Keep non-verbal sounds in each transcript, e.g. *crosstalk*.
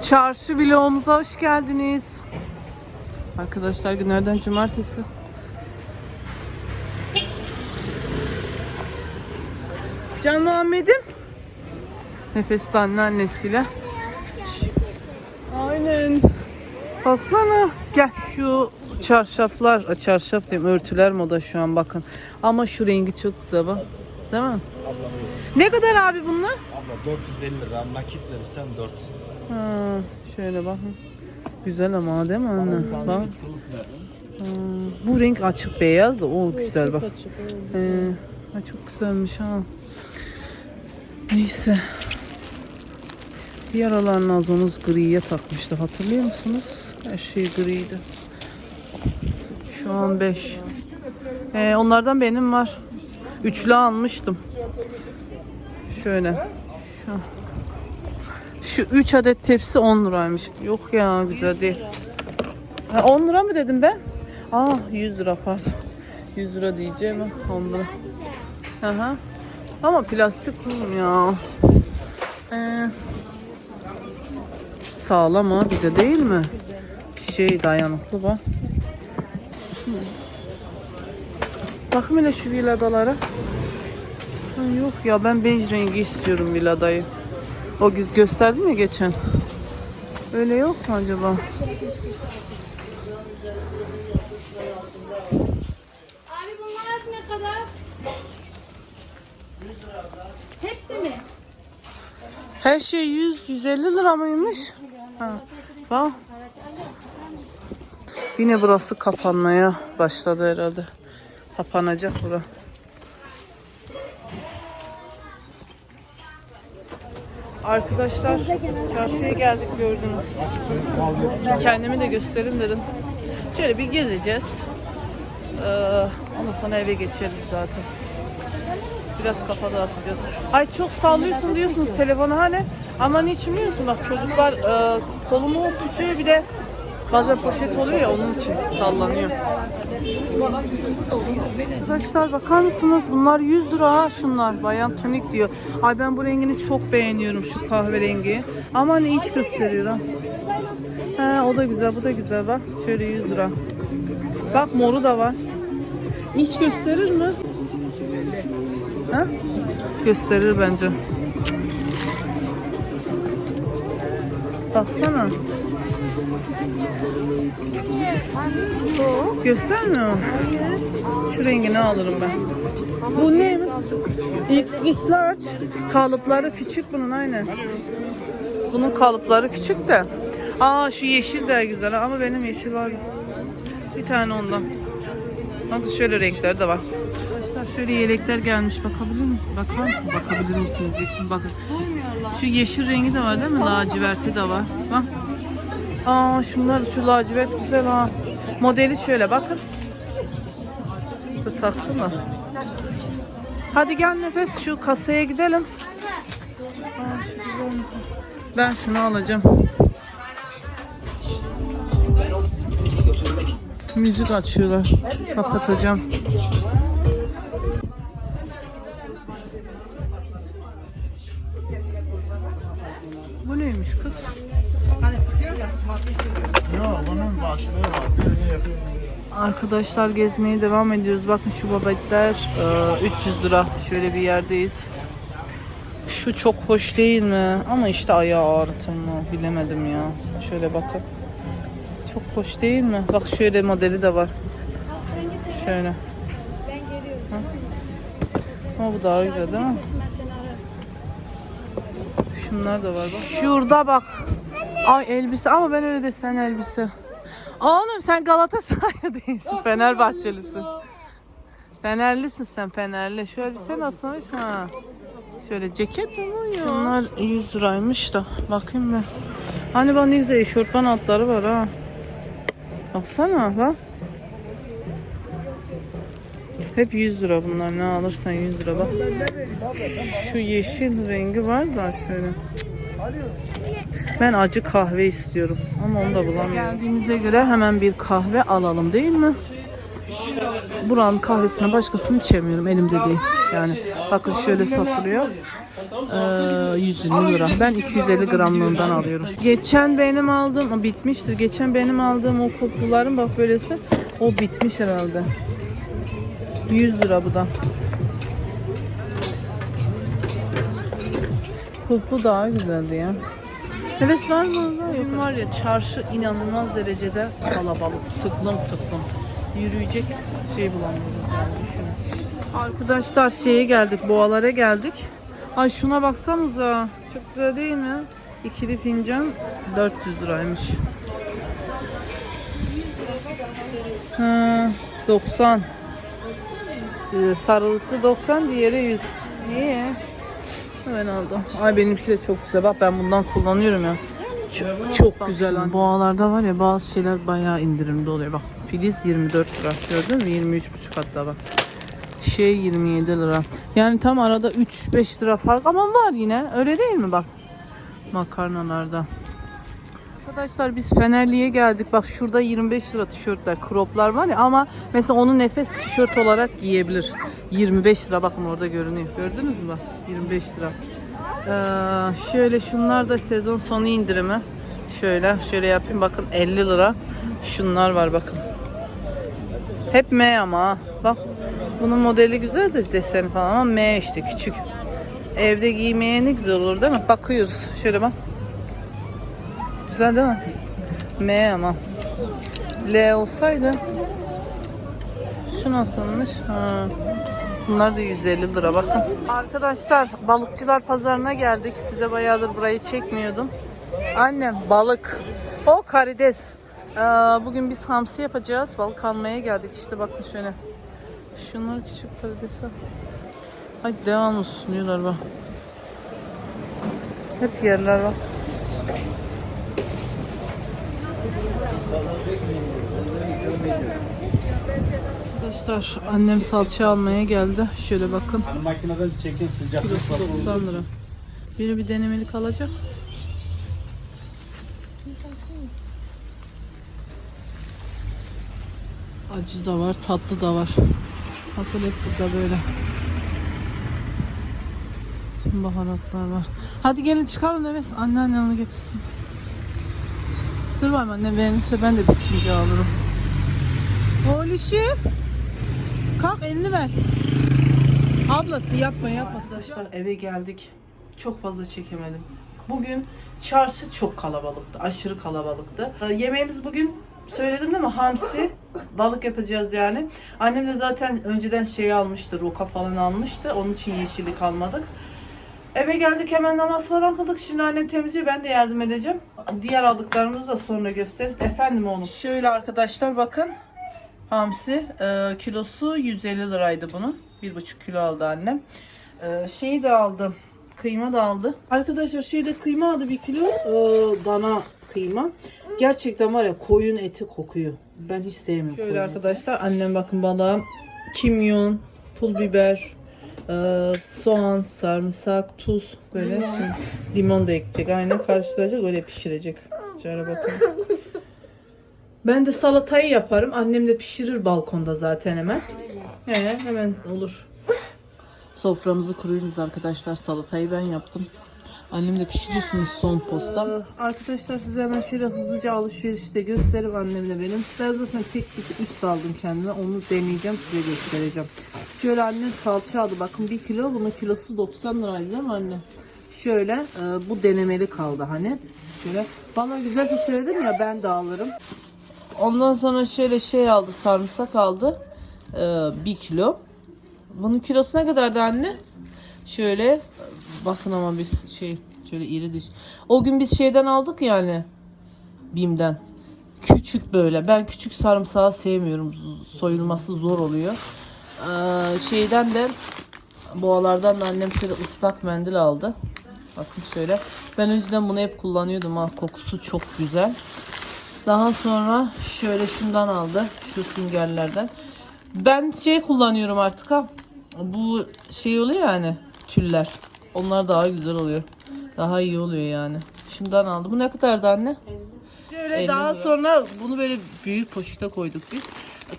Çarşı vlogumuza hoş geldiniz. Arkadaşlar günlerden cumartesi. Can Muhammed'im. Nefes anneannesiyle. Aynen. Baksana. Gel şu çarşaflar, çarşaf diyeyim örtüler moda şu an bakın. Ama şu rengi çok güzel bak. Değil mi? Ne kadar abi bunlar? Abla 450 lira nakit verirsen 400 lira. Ha, şöyle bakın. Güzel ama değil mi anne? Bak. Ha, bu renk açık beyaz da o güzel bak. Ee, ha, çok güzelmiş ha. Neyse. Bir aralar griye takmıştı hatırlıyor musunuz? Her şey griydi. Şu an 5. Ee, onlardan benim var. Üçlü almıştım. Şöyle. Şu. Şu 3 adet tepsi 10 liraymış. Yok ya güzel değil. Ha, 10 lira mı dedim ben? Aa 100 lira pardon. 100 lira diyeceğim ama 10 lira. Aha. Ama plastik kulum ya. Ee, sağlam ha bir de değil mi? Şey dayanıklı bak. Bakın hele şu viladalara. Ha, yok ya ben bej rengi istiyorum villadayı. O gö- gösterdim ya geçen. Öyle yok mu acaba? Abi bunlar ne kadar? Hepsi mi? Her şey 100 150 lira mıymış? Ha. Bak. Yine burası kapanmaya başladı herhalde. Kapanacak bura. Arkadaşlar çarşıya geldik gördünüz. Kendimi de göstereyim dedim. Şöyle bir gezeceğiz. Ee, ondan sonra eve geçeriz zaten. Biraz kafa dağıtacağız. Ay çok sallıyorsun diyorsunuz telefonu hani. Ama niçin biliyor musun? Bak çocuklar e, kolumu tutuyor bir de bazen poşet oluyor ya onun için sallanıyor. Arkadaşlar bakar mısınız? Bunlar 100 lira ha şunlar. Bayan tonik diyor. Ay ben bu rengini çok beğeniyorum şu kahverengi. Ama ne iç gösteriyor ha. He o da güzel bu da güzel bak. Şöyle 100 lira. Bak moru da var. İç gösterir mi? Ha? Gösterir bence. Baksana. Göstermiyor mu? Şu rengini alırım ben. Bu ne? X large. Kalıpları küçük bunun aynen. Bunun kalıpları küçük de. Aa şu yeşil de güzel ama benim yeşil var. Bir tane ondan. Bak şöyle renkler de var. Arkadaşlar şöyle yelekler gelmiş. Bakabilir misin? Bakar mısın? Bakabilir misiniz? Bakın. Şu yeşil rengi de var değil mi? Laciverti de var. Bak. Aa şunlar şu lacivert güzel ha. Modeli şöyle bakın. Dur taksana. Hadi gel nefes şu kasaya gidelim. Aa, şu güzel. Ben şunu alacağım. Müzik açıyorlar. Kapatacağım. Arkadaşlar gezmeye devam ediyoruz. Bakın şu babetler e, 300 lira. Şöyle bir yerdeyiz. Şu çok hoş değil mi? Ama işte ayağı ağrıtır mı? Bilemedim ya. Şöyle bakın. Çok hoş değil mi? Bak şöyle modeli de var. Şöyle. ben geliyorum. Ama bu daha güzel değil mi? Şunlar da var bak. Şurada bak. Ay elbise ama ben öyle desen elbise. Oğlum sen Galatasaraylı *laughs* değilsin. Fenerbahçelisin. Fenerlisin sen Fenerli. Şu elbise nasılmış ha? Şöyle ceket mi bu ya? Şunlar 100 liraymış da. Bakayım ben. Hani bak ne güzel eşortman altları var ha. Baksana bak. Hep 100 lira bunlar. Ne alırsan 100 lira bak. Şu yeşil rengi var da şöyle. Ben acı kahve istiyorum ama onu da bulamıyorum. Geldiğimize göre hemen bir kahve alalım değil mi? Buranın kahvesine başkasını içemiyorum elimde değil. Yani bakın şöyle satılıyor. Ee, 120 lira. Ben 250 gramlığından alıyorum. Geçen benim aldığım, bitmiştir. Geçen benim aldığım o kopluların bak böylesi. O bitmiş herhalde. 100 lira bu da. Kulpu daha güzeldi ya. Evet var mı? Yok. Var ya çarşı inanılmaz derecede kalabalık. Tıklım tıklım. Yürüyecek şey bulamadım yani düşünün. Arkadaşlar şeye geldik, boğalara geldik. Ay şuna baksanıza. Çok güzel değil mi? İkili fincan 400 liraymış. Ha, 90. Ee, sarılısı 90, diğeri 100. İyi. Hemen aldım. Ay benimki de çok güzel. Bak ben bundan kullanıyorum ya. Çok, çok güzel. Boğalarda var ya bazı şeyler bayağı indirimde oluyor. Bak filiz 24 lira. Gördün mü? 23,5 hatta bak. Şey 27 lira. Yani tam arada 3-5 lira fark ama var yine. Öyle değil mi bak? Makarnalarda. Arkadaşlar biz Fenerli'ye geldik. Bak şurada 25 lira tişörtler, croplar var ya ama mesela onu nefes tişört olarak giyebilir. 25 lira bakın orada görünüyor. Gördünüz mü bak? 25 lira. Ee, şöyle şunlar da sezon sonu indirimi. Şöyle şöyle yapayım bakın 50 lira. Şunlar var bakın. Hep M ama. Bak bunun modeli güzel de deseni falan ama M işte küçük. Evde giymeye ne güzel olur değil mi? Bakıyoruz. Şöyle bak. Güzel değil mi? M ama. L olsaydı. Şu nasılmış? Ha. Bunlar da 150 lira bakın. Arkadaşlar balıkçılar pazarına geldik. Size bayağıdır burayı çekmiyordum. Annem balık. O karides. Ee, bugün biz hamsi yapacağız. Balık almaya geldik. İşte bakın şöyle. Şunlar küçük karidesler. Ay devamlı sunuyorlar bak. Hep yerler var. Arkadaşlar annem salça almaya geldi. Şöyle bakın. Hani makineden çekin sıcaklık Kilosu 90 lira. Biri bir denemelik alacak. Acı da var, tatlı da var. Bakın hep burada böyle. Tüm baharatlar var. Hadi gelin çıkalım evet. Anneannen onu getirsin. Dur var anne beğenirse ben de bitince alırım. Oğluşu. Kalk elini ver. Ablası yapma yapma. Arkadaşlar eve geldik. Çok fazla çekemedim. Bugün çarşı çok kalabalıktı. Aşırı kalabalıktı. Ee, yemeğimiz bugün söyledim değil mi? Hamsi. Balık yapacağız yani. Annem de zaten önceden şey almıştı. Roka falan almıştı. Onun için yeşillik almadık. Eve geldik hemen namaz falan kıldık. Şimdi annem temizliyor. Ben de yardım edeceğim. Diğer aldıklarımızı da sonra gösteririz. Efendim oğlum. Şöyle arkadaşlar bakın. Hamsi e, kilosu 150 liraydı bunun. 1,5 kilo aldı annem. E, şeyi de aldı. Kıyma da aldı. Arkadaşlar şeyde kıyma aldı 1 kilo. e, dana kıyma. Gerçekten var ya koyun eti kokuyor. Ben hiç sevmiyorum. Şöyle arkadaşlar annem bakın balığa kimyon, pul biber, soğan, sarımsak, tuz böyle limon da ekleyecek. Aynen karıştıracak öyle pişirecek. Şöyle bakın. Ben de salatayı yaparım. Annem de pişirir balkonda zaten hemen. He, hemen olur. Soframızı kuruyoruz arkadaşlar. Salatayı ben yaptım. Annem de pişiriyorsunuz son posta. Arkadaşlar size hemen şöyle hızlıca alışverişi de gösterip annemle benim. Ben zaten tek bir üst aldım kendime. Onu deneyeceğim size göstereceğim. Şöyle annem salça aldı. Bakın 1 kilo. Bunun kilosu 90 liraydı değil mi anne? Şöyle e, bu denemeli kaldı hani. Şöyle bana güzelse söyledim ya ben de alırım. Ondan sonra şöyle şey aldı, sarımsak aldı. Ee, bir kilo. Bunun kilosu ne kadardı anne? Şöyle bakın ama biz şey şöyle iri diş. O gün biz şeyden aldık yani. Bim'den. Küçük böyle. Ben küçük sarımsağı sevmiyorum. Soyulması zor oluyor. Ee, şeyden de boğalardan da annem şöyle ıslak mendil aldı. Bakın şöyle. Ben önceden bunu hep kullanıyordum ha. Kokusu çok güzel. Daha sonra şöyle şundan aldı. Şu süngerlerden. Ben şey kullanıyorum artık ha. Bu şey oluyor yani tüller. Onlar daha güzel oluyor. Daha iyi oluyor yani. Şundan aldı. Bu ne kadardı anne? Şöyle 50 daha lira. sonra bunu böyle büyük poşete koyduk biz.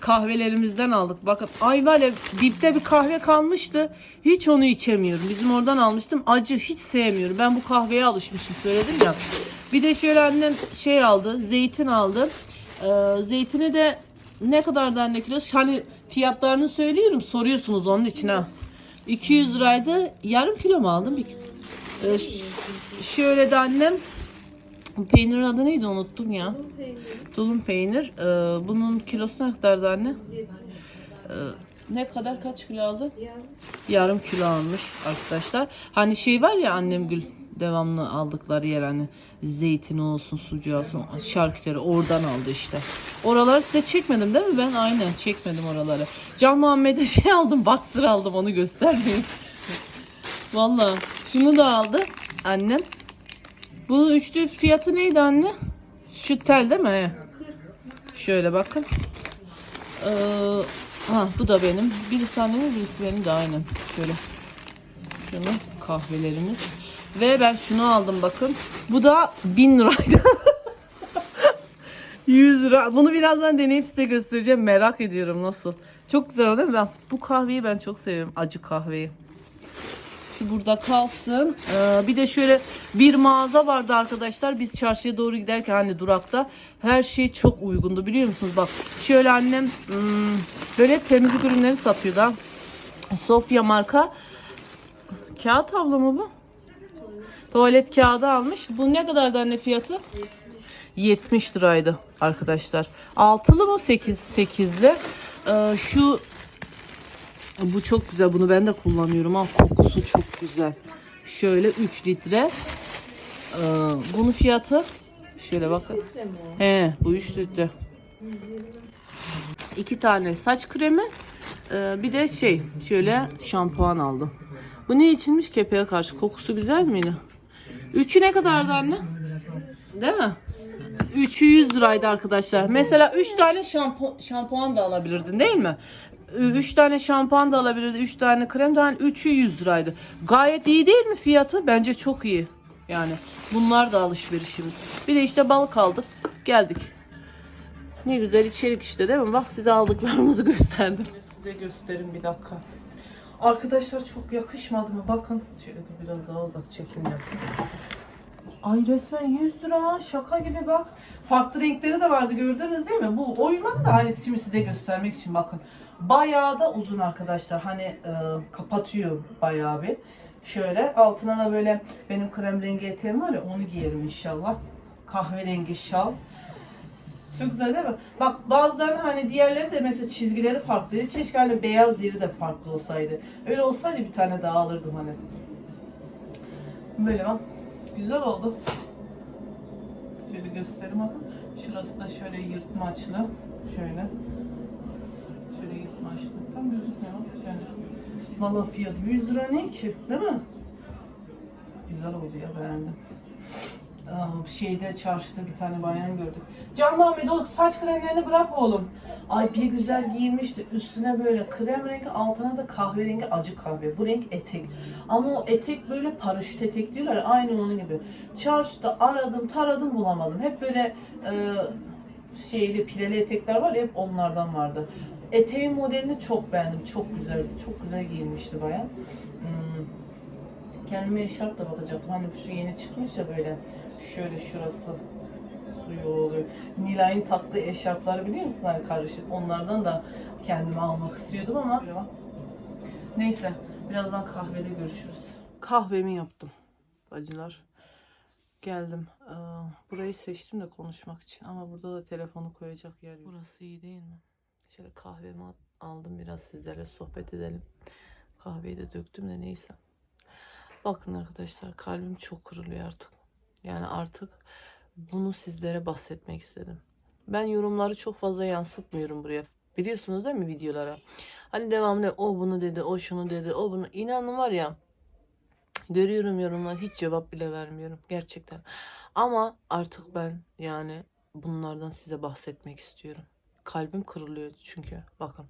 kahvelerimizden aldık. Bakın ay var ya dipte bir kahve kalmıştı. Hiç onu içemiyorum. Bizim oradan almıştım. Acı hiç sevmiyorum. Ben bu kahveye alışmışım söyledim ya. Bir de şöyle annem şey aldı. Zeytin aldı. Ee, zeytini de ne kadar anne kilosu? Hani fiyatlarını söylüyorum. Soruyorsunuz onun için ha. 200 liraydı. Yarım kilo mu aldım? Bir, ş- şöyle de annem peynirin adı neydi unuttum ya. Tulum peynir. Ee, bunun kilosu ne kadardı anne? Ee, ne kadar kaç kilo aldı? Yarım kilo almış arkadaşlar. Hani şey var ya annem gül devamlı aldıkları yer hani zeytin olsun sucuğu olsun şarküteri oradan aldı işte. Oraları size çekmedim değil mi? Ben aynen çekmedim oraları. Can Muhammed'e şey aldım baktır aldım onu göstermeyeyim. *laughs* Vallahi şunu da aldı annem. Bunun üçlü fiyatı neydi anne? Şu tel değil mi? Şöyle bakın. Ee, ha bu da benim. Birisi annemin birisi benim de aynen. Şöyle. Şunu kahvelerimiz. Ve ben şunu aldım bakın. Bu da 1000 liraydı. 100 lira. Bunu birazdan deneyip size göstereceğim. Merak ediyorum nasıl. Çok güzel değil mi? Ben, bu kahveyi ben çok seviyorum. Acı kahveyi. Şu burada kalsın. Ee, bir de şöyle bir mağaza vardı arkadaşlar. Biz çarşıya doğru giderken hani durakta her şey çok uygundu biliyor musunuz? Bak şöyle annem hmm, böyle temizlik ürünleri satıyor da. Sofya marka. Kağıt havlu mu bu? Tuvalet kağıdı almış. Bu ne kadardı anne fiyatı? 70 liraydı arkadaşlar. Altılı mı? 8 8'li. Ee, şu bu çok güzel. Bunu ben de kullanıyorum. Ha, kokusu çok güzel. Şöyle 3 litre. Ee, bunun fiyatı şöyle bakın. He, bu 3 litre. İki tane saç kremi. ee, bir de şey şöyle şampuan aldım. Bu ne içinmiş kepeğe karşı? Kokusu güzel miydi? Üçü ne kadardı anne? Değil mi? Üçü 100 liraydı arkadaşlar. Mesela 3 tane şampu şampuan da alabilirdin değil mi? 3 tane şampuan da alabilirdin. 3 tane krem de hani 3'ü 100 liraydı. Gayet iyi değil mi fiyatı? Bence çok iyi. Yani bunlar da alışverişimiz. Bir de işte balık aldık. Geldik. Ne güzel içerik işte değil mi? Bak size aldıklarımızı *laughs* gösterdim. Size göstereyim bir dakika. Arkadaşlar çok yakışmadı mı? Bakın. Şöyle biraz daha uzak çekim yapayım. Ay resmen 100 lira. Şaka gibi bak. Farklı renkleri de vardı gördünüz değil mi? Bu oymadı da hani şimdi size göstermek için bakın. Bayağı da uzun arkadaşlar. Hani e, kapatıyor bayağı bir. Şöyle altına da böyle benim krem rengi eteğim var ya onu giyerim inşallah. Kahverengi şal. Çok güzel değil mi? Bak bazılarının hani diğerleri de mesela çizgileri farklıydı. Keşke hani beyaz yeri de farklı olsaydı. Öyle olsaydı bir tane daha alırdım hani. Böyle bak. Güzel oldu. Şöyle göstereyim bakın. Şurası da şöyle yırtmaçlı. Şöyle. Şöyle yırtmaçlı. Tam gözükmüyor. Şöyle. Valla fiyat 100 lira ne ki? Değil mi? Güzel oldu ya beğendim. Aa, şeyde çarşıda bir tane bayan gördük. Can Muhammed o saç kremlerini bırak oğlum. Ay bir güzel giyinmişti. Üstüne böyle krem rengi altına da kahverengi acı kahve. Bu renk etek. Ama o etek böyle paraşüt etek diyorlar aynı onun gibi. Çarşıda aradım taradım bulamadım. Hep böyle e, şeyli pileli etekler var hep onlardan vardı. Eteğin modelini çok beğendim. Çok güzel. Çok güzel giyinmişti bayan. Hmm. Kendime eşarp da bakacaktım. Hani şu yeni çıkmış ya böyle şöyle şurası suyu oluyor. Nilay'ın taktığı eşarpları biliyor musun hani karışık. Onlardan da kendime almak istiyordum ama neyse birazdan kahvede görüşürüz. Kahvemi yaptım bacılar. Geldim. Ee, Burayı seçtim de konuşmak için ama burada da telefonu koyacak yer yok. Burası iyi değil mi? Şöyle kahvemi aldım biraz sizlerle sohbet edelim. Kahveyi de döktüm de neyse. Bakın arkadaşlar kalbim çok kırılıyor artık. Yani artık bunu sizlere bahsetmek istedim. Ben yorumları çok fazla yansıtmıyorum buraya. Biliyorsunuz değil mi videolara? Hani devamlı o bunu dedi, o şunu dedi, o bunu. İnanın var ya görüyorum yorumlar hiç cevap bile vermiyorum gerçekten. Ama artık ben yani bunlardan size bahsetmek istiyorum. Kalbim kırılıyor çünkü bakın.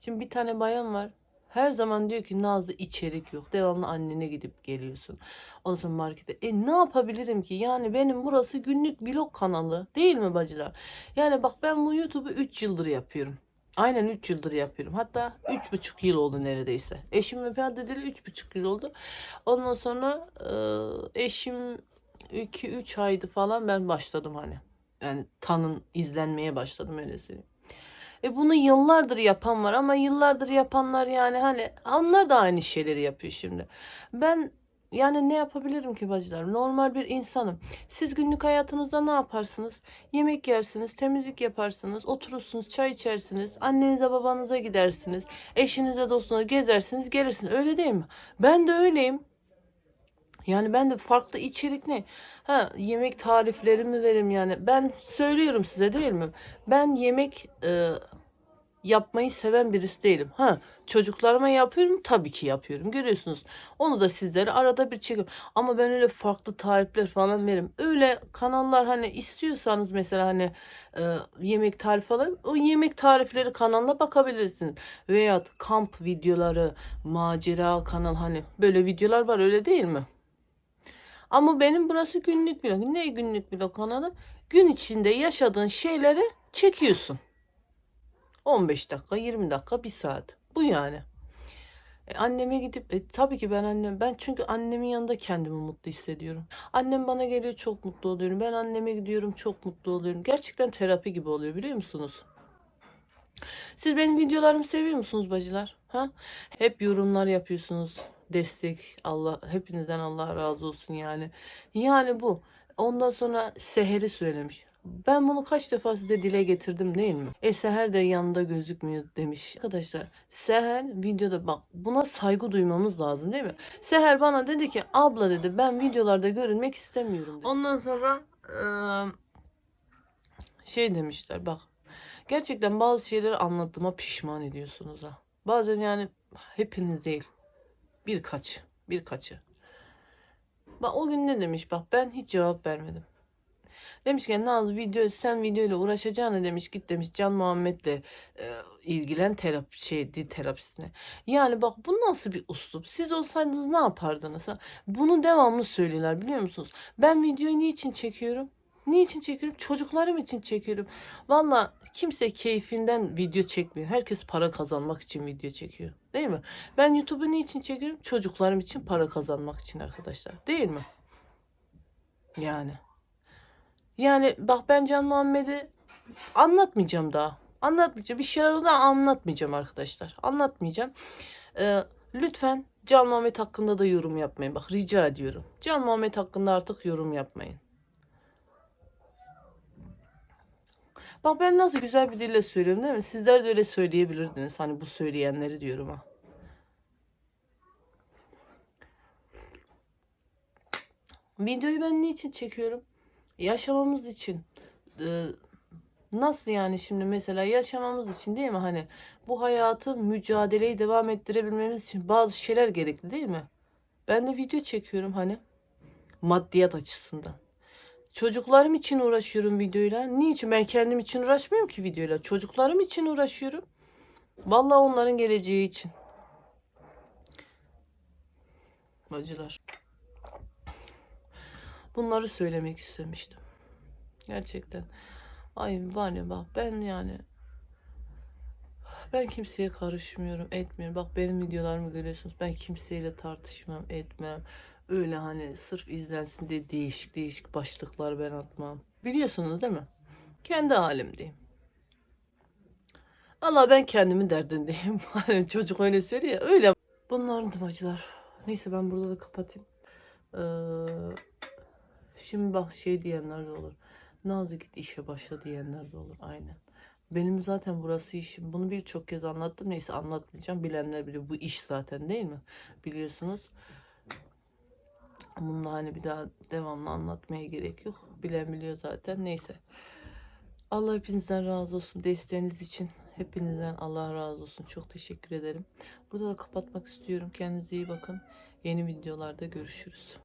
Şimdi bir tane bayan var. Her zaman diyor ki Nazlı içerik yok. Devamlı annene gidip geliyorsun. Ondan sonra markete. E ne yapabilirim ki? Yani benim burası günlük vlog kanalı. Değil mi bacılar? Yani bak ben bu YouTube'u 3 yıldır yapıyorum. Aynen 3 yıldır yapıyorum. Hatta 3,5 yıl oldu neredeyse. Eşim vefat edeli 3,5 yıl oldu. Ondan sonra e, eşim 2-3 aydı falan ben başladım hani. Yani tanın izlenmeye başladım öyle söyleyeyim. E bunu yıllardır yapan var ama yıllardır yapanlar yani hani onlar da aynı şeyleri yapıyor şimdi. Ben yani ne yapabilirim ki bacılar? Normal bir insanım. Siz günlük hayatınızda ne yaparsınız? Yemek yersiniz, temizlik yaparsınız, oturursunuz, çay içersiniz, annenize babanıza gidersiniz, eşinize dostunuza gezersiniz, gelirsiniz. Öyle değil mi? Ben de öyleyim. Yani ben de farklı içerik ne? Ha yemek tariflerimi verim yani. Ben söylüyorum size değil mi? Ben yemek e, yapmayı seven birisi değilim. Ha çocuklarıma yapıyorum tabii ki yapıyorum. Görüyorsunuz. Onu da sizlere arada bir çekiyorum. Ama ben öyle farklı tarifler falan veririm. Öyle kanallar hani istiyorsanız mesela hani e, yemek tarifi falan o yemek tarifleri kanalına bakabilirsiniz. Veya kamp videoları, macera kanal hani böyle videolar var öyle değil mi? Ama benim burası günlük vlog. Ne günlük vlog kanalı? Gün içinde yaşadığın şeyleri çekiyorsun. 15 dakika, 20 dakika, 1 saat. Bu yani. E, anneme gidip e, tabii ki ben annem ben çünkü annemin yanında kendimi mutlu hissediyorum. Annem bana geliyor çok mutlu oluyorum. Ben anneme gidiyorum çok mutlu oluyorum. Gerçekten terapi gibi oluyor biliyor musunuz? Siz benim videolarımı seviyor musunuz bacılar? Ha? Hep yorumlar yapıyorsunuz. Destek Allah hepinizden Allah razı olsun yani. Yani bu. Ondan sonra Seher'i söylemiş. Ben bunu kaç defa size dile getirdim değil mi? E Seher de yanında gözükmüyor demiş. Arkadaşlar Seher videoda bak buna saygı duymamız lazım değil mi? Seher bana dedi ki abla dedi ben videolarda görünmek istemiyorum dedi. Ondan sonra şey demişler bak gerçekten bazı şeyleri anlattığıma pişman ediyorsunuz ha. Bazen yani hepiniz değil birkaç birkaçı. Bak o gün ne demiş bak ben hiç cevap vermedim. Demiş ki Nazlı video sen videoyla uğraşacağını demiş git demiş Can Muhammed'le e, ilgilen terapi şey dil terapisine. Yani bak bu nasıl bir uslup? Siz olsaydınız ne yapardınız? Ha? Bunu devamlı söylüyorlar biliyor musunuz? Ben videoyu niçin çekiyorum? Niçin çekiyorum? Çocuklarım için çekiyorum. Valla kimse keyfinden video çekmiyor. Herkes para kazanmak için video çekiyor. Değil mi? Ben YouTube'u niçin çekiyorum? Çocuklarım için para kazanmak için arkadaşlar. Değil mi? Yani. Yani bak ben Can Muhammed'i anlatmayacağım daha. Anlatmayacağım. Bir şeyler oldu anlatmayacağım arkadaşlar. Anlatmayacağım. Ee, lütfen Can Muhammed hakkında da yorum yapmayın. Bak rica ediyorum. Can Muhammed hakkında artık yorum yapmayın. Bak ben nasıl güzel bir dille söylüyorum değil mi? Sizler de öyle söyleyebilirdiniz. Hani bu söyleyenleri diyorum ha. Videoyu ben niçin çekiyorum? Yaşamamız için. Ee, nasıl yani şimdi mesela yaşamamız için değil mi? Hani bu hayatı mücadeleyi devam ettirebilmemiz için bazı şeyler gerekli değil mi? Ben de video çekiyorum hani. Maddiyat açısından. Çocuklarım için uğraşıyorum videoyla. Niçin? Ben kendim için uğraşmıyorum ki videoyla. Çocuklarım için uğraşıyorum. Vallahi onların geleceği için. Bacılar. Bunları söylemek istemiştim. Gerçekten. Ay var ya bak ben yani ben kimseye karışmıyorum, etmiyorum. Bak benim videolarımı görüyorsunuz. Ben kimseyle tartışmam, etmem. Öyle hani sırf izlensin diye değişik değişik başlıklar ben atmam. Biliyorsunuz değil mi? Kendi halimdeyim. Allah ben kendimin derdindeyim. *laughs* Hani çocuk öyle söylüyor ya, öyle. Bunların bacılar. Neyse ben burada da kapatayım. Ee, şimdi bak şey diyenler de olur. Nazlı git işe başla diyenler de olur. Aynen. Benim zaten burası işim. Bunu birçok kez anlattım. Neyse anlatmayacağım. Bilenler biliyor. Bu iş zaten değil mi? Biliyorsunuz. Bunu hani bir daha devamlı anlatmaya gerek yok. Bilen biliyor zaten. Neyse. Allah hepinizden razı olsun. Desteğiniz için hepinizden Allah razı olsun. Çok teşekkür ederim. Burada da kapatmak istiyorum. Kendinize iyi bakın. Yeni videolarda görüşürüz.